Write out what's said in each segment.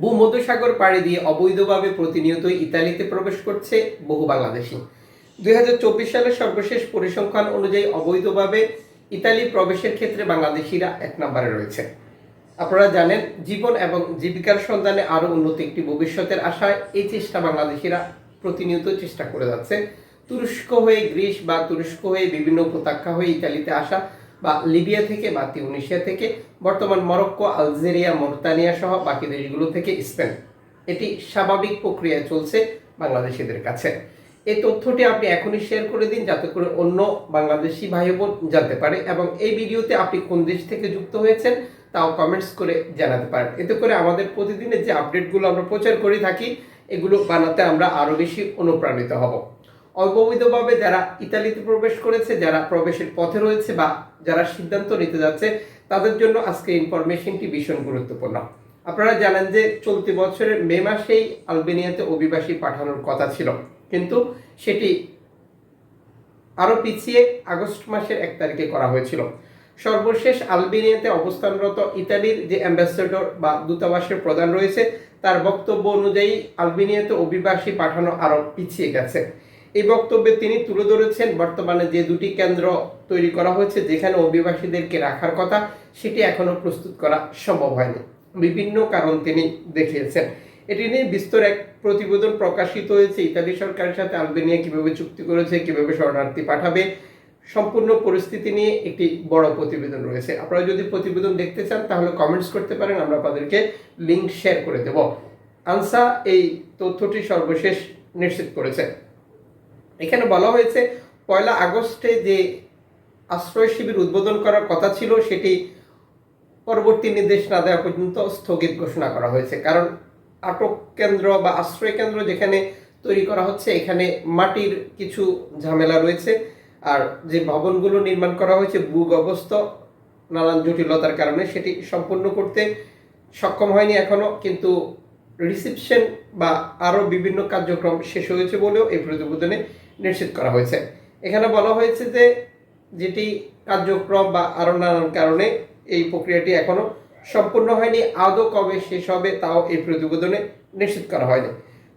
ভূমধ্যসাগর পাড়ি দিয়ে অবৈধভাবে প্রতিনিয়ত ইতালিতে প্রবেশ করছে বহু বাংলাদেশি। দুই হাজার চব্বিশ সালের সর্বশেষ পরিসংখ্যান অনুযায়ী অবৈধভাবে ইতালি প্রবেশের ক্ষেত্রে বাংলাদেশিরা এক নম্বরে রয়েছে। আপনারা জানেন, জীবন এবং জীবিকার সন্ধানে আরও উন্নত একটি ভবিষ্যতের আশায় এই চেষ্টা বাংলাদেশিরা প্রতিনিয়ত চেষ্টা করে যাচ্ছে। তুরস্ক হয়ে গ্রিস বা তুরস্ক হয়ে বিভিন্ন উপত্যকা হয়ে ইতালিতে আসা বা লিবিয়া থেকে বা তিউনিশিয়া থেকে, বর্তমান মরক্কো, আলজেরিয়া, মোরতানিয়া সহ বাকি দেশগুলো থেকে স্পেন। এটি স্বাভাবিক প্রক্রিয়ায় চলছে বাংলাদেশিদের কাছে। এই তথ্যটি আপনি এখনই শেয়ার করে দিন, যাতে করে অন্য বাংলাদেশি ভাই বোন জানতে পারে এবং এই ভিডিওতে আপনি কোন দেশ থেকে যুক্ত হয়েছেন তাও কমেন্টস করে জানাতে পারেন। এতে করে আমাদের প্রতিদিনের যে আপডেটগুলো আমরা প্রচার করে থাকি, এগুলো বানাতে আমরা আরও বেশি অনুপ্রাণিত হব। অবৈধভাবে যারা ইতালিতে প্রবেশ করেছে, যারা প্রবেশের পথে রয়েছে বা যারা সিদ্ধান্ত নিতে যাচ্ছে, তাদের জন্য আজকে ইনফরমেশনটি ভীষণ গুরুত্বপূর্ণ। আপনারা জানেন যে চলতি বছরের মে মাসেই আলবেনিয়াতে অভিবাসী পাঠানোর কথা ছিল। কিন্তু সেটি আরও পিছিয়ে আগস্ট মাসের এক তারিখে করা হয়েছিল। সর্বশেষ আলবেনিয়াতে অবস্থানরত ইতালির যে অ্যাম্বাসেডর বা দূতাবাসের প্রধান রয়েছে, তার বক্তব্য অনুযায়ী আলবেনিয়াতে অভিবাসী পাঠানো আরও পিছিয়ে গেছে। এই বক্তব্যে তিনি তুলে ধরেছেন বর্তমানে যে দুটি কেন্দ্র তৈরি করা হয়েছে, যেখানে অভিবাসীদেরকে রাখার কথা, সেটি এখনও প্রস্তুত করা সম্ভব হয়নি। বিভিন্ন কারণ তিনি দেখিয়েছেন। এটি নিয়ে বিস্তর এক প্রতিবেদন প্রকাশিত হয়েছে। ইতালি সরকারের সাথে আলবেনিয়া কীভাবে চুক্তি করেছে, কীভাবে শরণার্থী পাঠাবে, সম্পূর্ণ পরিস্থিতি নিয়ে একটি বড় প্রতিবেদন রয়েছে। আপনারা যদি প্রতিবেদন দেখতে চান, তাহলে কমেন্টস করতে পারেন, আমরা আপনাদেরকে লিঙ্ক শেয়ার করে দেব। আনসা এই তথ্যটি সর্বশেষ নিশ্চিত করেছে। এখানে বলা হয়েছে, পয়লা আগস্টে যে আশ্রয় শিবির উদ্বোধন করার কথা ছিল, সেটি পরবর্তী নির্দেশ না দেওয়া পর্যন্ত স্থগিত ঘোষণা করা হয়েছে। কারণ আটক কেন্দ্র বা আশ্রয় কেন্দ্র যেখানে তৈরি করা হচ্ছে, এখানে মাটির কিছু ঝামেলা রয়েছে। আর যে ভবনগুলো নির্মাণ করা হয়েছে, ভূগর্ভস্থ, নানান জটিলতার কারণে সেটি সম্পূর্ণ করতে সক্ষম হয়নি এখনও, কিন্তু রিসিপশন বা আরও বিভিন্ন কার্যক্রম শেষ হয়েছে বলেও এই প্রতিবেদনে নিশ্চিত করা হয়েছে। এখানে বলা হয়েছে যে যেটি কার্যক্রম বা আরও নানান কারণে এই প্রক্রিয়াটি এখনও সম্পূর্ণ হয়নি, আদৌ কবে শেষ হবে তাও এই প্রতিবেদনে নিশ্চিত করা হয়নি।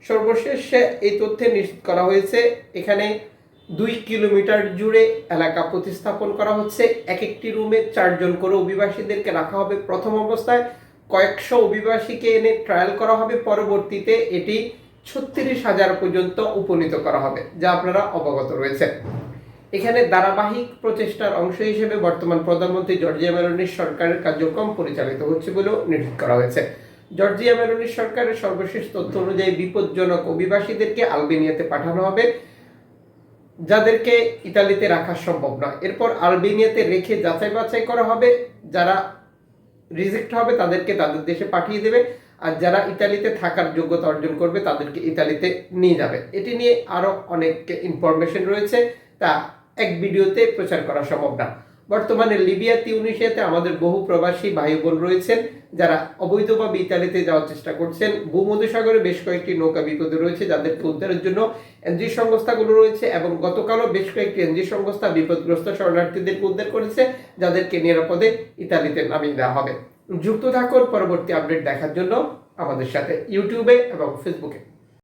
সর্বশেষ এই তথ্যে নিশ্চিত করা হয়েছে, এখানে দুই কিলোমিটার জুড়ে এলাকা প্রতিস্থাপন করা হচ্ছে। এক একটি রুমে চারজন করে অভিবাসীদেরকে রাখা হবে প্রথম অবস্থায়। কয়েকশো অভিবাসীকে এনে ট্রায়াল করা হবে। পরবর্তীতে এটি ছত্রিশ হাজার পর্যন্ত উপনীত করা হবে, যা আপনারা অবগত রয়েছে এখানে ধারাবাহিক প্রচেষ্টার অংশ হিসেবে বর্তমান প্রধানমন্ত্রী জর্জিয়া মেলোনির সরকারের কার্যক্রম পরিচালিত হচ্ছে বলেও নিশ্চিত করা হয়েছে। জর্জিয়া মেলোনির সরকারের সর্বশেষ তথ্য অনুযায়ী বিপজ্জনক অভিবাসীদেরকে আলবেনিয়াতে পাঠানো হবে, যাদেরকে ইতালিতে রাখা সম্ভব নয়। এরপর আলবেনিয়াতে রেখে যাচাই বাছাই করা হবে, যারা রিজেক্ট হবে তাদেরকে তাদের দেশে পাঠিয়ে দেবে। আর যারা ইতালিতে থাকার যোগ্যতা অর্জন করবে, তাদেরকে ইতালিতে নিয়ে যাবে। এটি নিয়ে আরও অনেক ইনফরমেশন রয়েছে, তা এক ভিডিওতে প্রচার করা সম্ভব না। বর্তমানে লিবিয়া, তিউনিশিয়াতে আমাদের বহু প্রবাসী ভাই বোন রয়েছেন, যারা অবৈধভাবে ইতালিতে যাওয়ার চেষ্টা করছেন। ভূমধ্যসাগরে বেশ কয়েকটি নৌকা বিপদে রয়েছে, যাদেরকে উদ্ধারের জন্য এনজি সংস্থাগুলো রয়েছে এবং গতকালও বেশ কয়েকটি এনজি সংস্থা বিপদগ্রস্ত শরণার্থীদেরকে উদ্ধার করেছে, যাদেরকে নিরাপদে ইতালিতে নামিয়ে দেওয়া হবে। যুক্ত থাকুন। পরবর্তী আপডেট দেখার জন্য আমাদের সাথে ইউটিউবে এবং ফেসবুকে